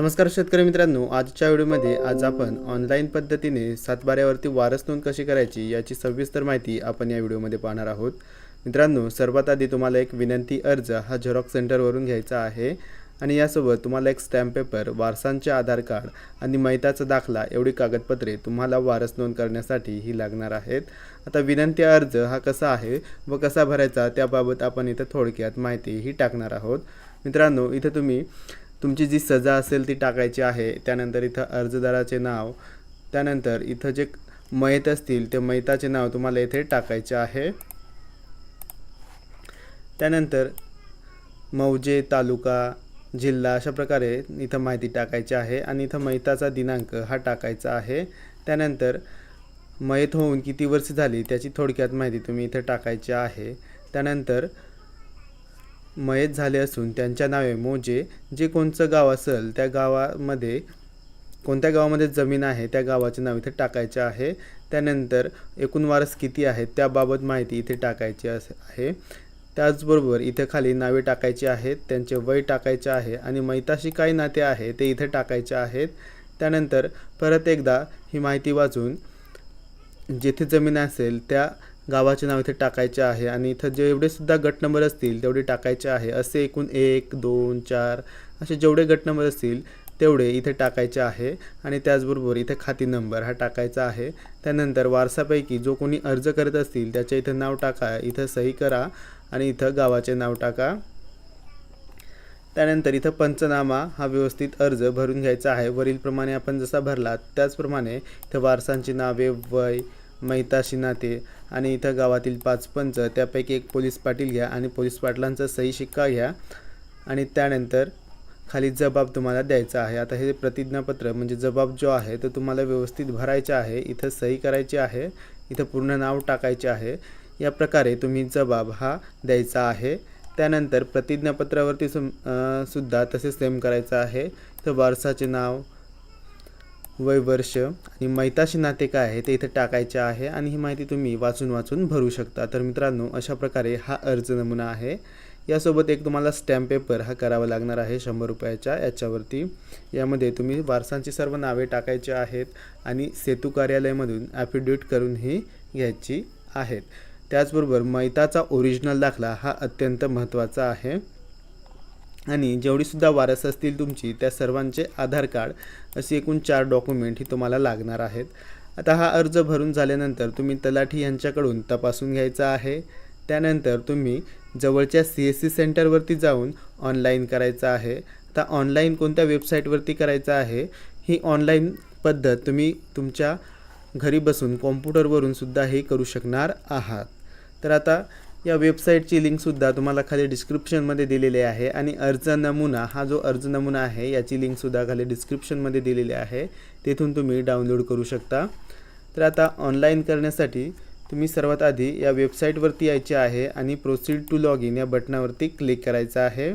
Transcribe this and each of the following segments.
नमस्कार शेतकरी मित्रांनो आजच्या व्हिडिओमध्ये आज आपण ऑनलाईन पद्धतीने सातबाऱ्यावरती वारस नोंद कशी करायची याची सविस्तर माहिती आपण या व्हिडिओमध्ये पाहणार आहोत. मित्रांनो सर्वात आधी तुम्हाला एक विनंती अर्ज हा झेरॉक्स सेंटरवरून घ्यायचा आहे आणि यासोबत तुम्हाला एक स्टॅम्प पेपर वारसांचे आधार कार्ड आणि मैताचा दाखला एवढी कागदपत्रे तुम्हाला वारस नोंद करण्यासाठी ही लागणार आहेत. आता विनंती अर्ज हा कसा आहे व कसा भरायचा त्याबाबत आपण इथं थोडक्यात माहिती ही टाकणार आहोत. मित्रांनो इथं तुम्ही तुमची जी सजा असेल ती टाकायची आहे त्यानंतर इथं अर्जदाराचे नाव त्यानंतर इथं जे मयत असतील ते मयताचे नाव तुम्हाला इथे टाकायचे आहे. त्यानंतर मौजे तालुका जिल्हा अशा प्रकारे इथं माहिती टाकायची आहे आणि इथं मयताचा दिनांक हा टाकायचा आहे. त्यानंतर मयत होऊन किती वर्ष झाली त्याची थोडक्यात माहिती तुम्ही इथं टाकायची आहे. त्यानंतर मयत झाले असून त्यांच्या नावे मोजे जे कोणचं गाव असेल त्या गावामध्ये कोणत्या गावामध्ये जमीन आहे त्या गावाचे नाव इथे टाकायचे आहे. त्यानंतर एकूण वारस किती आहेत त्याबाबत माहिती इथे टाकायची आहे. त्याचबरोबर इथे खाली नावे टाकायची आहेत त्यांचे वय टाकायचे आहे आणि मैताशी काय नाते आहे ते इथे टाकायचे आहेत. त्यानंतर परत एकदा ही माहिती वाचून जेथे जमीन असेल त्या गावाचे नाव इथे टाकायचे आहे आणि इथं जेवढे सुद्धा गट नंबर असतील तेवढे टाकायचे आहे. असे एकूण एक दोन चार असे जेवढे गट नंबर असतील तेवढे इथे टाकायचे आहे. आणि त्याचबरोबर इथे खाती नंबर हा टाकायचा आहे. त्यानंतर वारसापैकी जो कोणी अर्ज करत असतील त्याच्या इथं नाव टाका इथं सही करा आणि इथं गावाचे नाव टाका. त्यानंतर इथं पंचनामा हा व्यवस्थित अर्ज भरून घ्यायचा आहे. वरीलप्रमाणे आपण जसा भरला त्याचप्रमाणे इथं वारसांची नावे वय मैताशी नाते आणि इथं गावातील पाच पंच त्यापैकी एक पोलीस पाटील घ्या आणि पोलीस पाटलांचा सही शिक्का घ्या आणि त्यानंतर खाली जबाब तुम्हाला द्यायचा आहे. आता हे प्रतिज्ञापत्र म्हणजे जबाब जो आहे तो तुम्हाला व्यवस्थित भरायचा आहे इथं सही करायची आहे इथं पूर्ण नाव टाकायचे आहे. या प्रकारे तुम्ही जबाब हा द्यायचा आहे. त्यानंतर प्रतिज्ञापत्रावरती सुम सुद्धा तसे सेम करायचं आहे. तर वारसाचे नाव वय वर्ष आणि मैताशी नाते काय आहे ते इथे टाकायचे आहे आणि ही माहिती तुम्ही वाचून वाचून भरू शकता. तर मित्रांनो अशा प्रकारे हा अर्ज नमुना आहे. यासोबत एक तुम्हाला स्टॅम्प पेपर हा करावा लागणार आहे शंभर रुपयाच्या याच्यावरती. यामध्ये तुम्ही वारसांची सर्व नावे टाकायची आहेत आणि सेतू कार्यालयामधून ॲफिडेविट करूनही घ्यायची आहेत. त्याचबरोबर मैताचा ओरिजिनल दाखला हा अत्यंत महत्त्वाचा आहे. आणि जेवढीसुद्धा वारस असतील तुमची त्या सर्वांचे आधार कार्ड अशी एकूण चार डॉक्युमेंट ही तुम्हाला लागणार आहेत. आता हा अर्ज भरून झाल्यानंतर तुम्ही तलाठी यांच्याकडून तपासून घ्यायचा आहे. त्यानंतर तुम्ही जवळच्या सी एस सी सेंटरवरती जाऊन ऑनलाईन करायचं आहे. आता ऑनलाईन कोणत्या वेबसाईटवरती करायचं आहे? ही ऑनलाईन पद्धत तुम्ही तुमच्या घरी बसून कॉम्प्युटरवरून सुद्धा हे करू शकणार आहात. तर आता या वेबसाईटची लिंकसुद्धा तुम्हाला खाली डिस्क्रिप्शनमध्ये दिलेली आहे. आणि अर्ज नमुना हा जो अर्ज नमुना आहे याची लिंकसुद्धा खाली डिस्क्रिप्शनमध्ये दिलेली आहे. तेथून तुम्ही डाउनलोड करू शकता. तर आता ऑनलाईन करण्यासाठी तुम्ही सर्वात आधी या वेबसाईटवरती यायचे आहे आणि प्रोसीड टू लॉग इन या बटनावरती क्लिक करायचं आहे.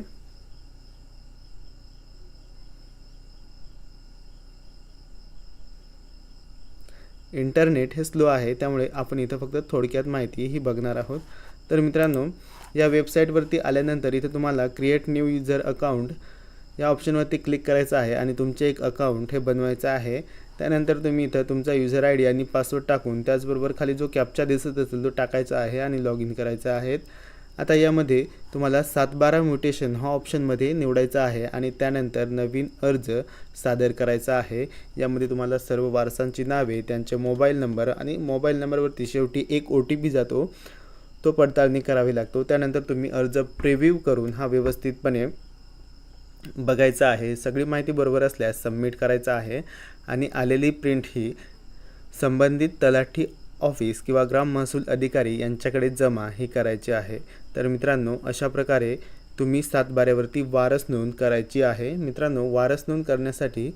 इंटरनेट हे स्लो आहे त्यामुळे आपण इथं फक्त थोडक्यात माहिती ही बघणार आहोत. तर मित्रांनो या वेबसाईटवरती आल्यानंतर इथं तुम्हाला क्रिएट न्यू युजर अकाउंट या ऑप्शनवरती क्लिक करायचं आहे आणि तुमचे एक अकाउंट हे बनवायचं आहे. त्यानंतर तुम्ही इथं तुमचा युजर आय डी आणि पासवर्ड टाकून त्याचबरोबर खाली जो कॅप्चा दिसत असेल तो टाकायचा आहे आणि लॉग इन करायचा आहे. आता यामध्ये तुम्हाला सातबारा म्युटेशन हा ऑप्शनमध्ये निवडायचा आहे आणि त्यानंतर नवीन अर्ज सादर करायचा आहे. यामध्ये तुम्हाला सर्व वारसांची नावे त्यांचे मोबाईल नंबर आणि मोबाईल नंबरवरती शेवटी एक ओ टी पी जातो. तो पडताळणी करावी लागतो. त्यानंतर तुम्ही अर्ज प्रिव्ह्यू करून हा व्यवस्थितपणे बघायचा आहे. सगळी माहिती बरोबर असल्यास सबमिट करायचा आहे. आणि आलेली प्रिंट ही संबंधित तलाठी ऑफिस किंवा ग्राम महसूल अधिकारी यांच्याकडे जमा ही करायची आहे. तर मित्रांनो अशा प्रकारे तुम्ही सातबाऱ्यावरती वारस नोंद करायची आहे. मित्रांनो वारस नोंद करण्यासाठी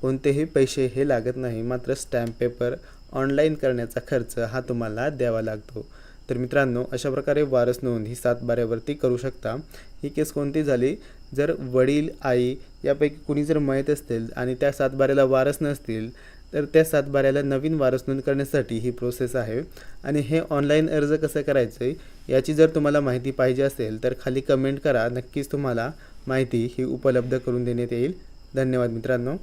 कोणतेही पैसे हे लागत नाही. मात्र स्टॅम्प पेपर ऑनलाईन करण्याचा खर्च हा तुम्हाला द्यावा लागतो. तर मित्रांनो अशा प्रकारे वारस नोंद ही सातबाऱ्यावरती करू शकता. ही केस कोणती झाली? जर वडील आई यापैकी कुणी जर मयत असतील आणि त्या सातबाऱ्याला वारस नसतील तर त्या सातबाऱ्याला नवीन वारस नोंद करण्यासाठी ही प्रोसेस आहे. आणि हे ऑनलाईन अर्ज कसं करायचं आहे याची जर तुम्हाला माहिती पाहिजे असेल तर खाली कमेंट करा. नक्कीच तुम्हाला माहिती ही उपलब्ध करून देण्यात येईल. धन्यवाद मित्रांनो.